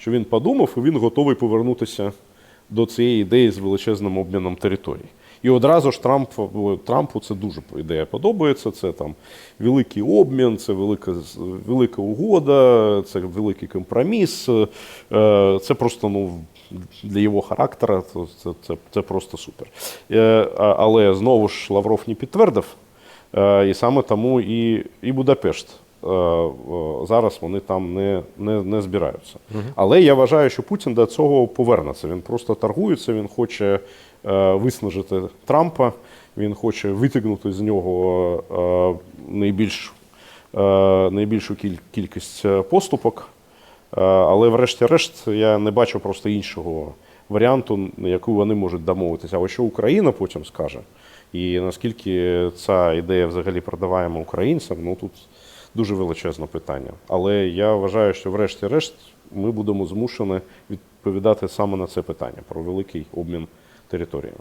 що він подумав і він готовий повернутися до цієї ідеї з величезним обміном територій. І одразу ж Трамп, Трампу це дуже ідея подобається. Це там великий обмін, це велика, велика угода, це великий компроміс. Е, Це просто ну, для його характера це, це, це просто супер. Е, Але знову ж Лавров не підтвердив, е, і саме тому і, і Будапешт. Е, Зараз вони там не, не, не збираються. Але я вважаю, що Путін до цього повернеться. Він просто торгується, він хоче е, виснажити Трампа, він хоче витягнути з нього е, найбільш, найбільшу кількість поступок. Але врешті-решт я не бачу просто іншого варіанту, на яку вони можуть домовитися. А що Україна потім скаже, і наскільки ця ідея взагалі продаваємо українцям, ну тут дуже величезне питання. Але я вважаю, що врешті-решт ми будемо змушені відповідати саме на це питання про великий обмін територіями.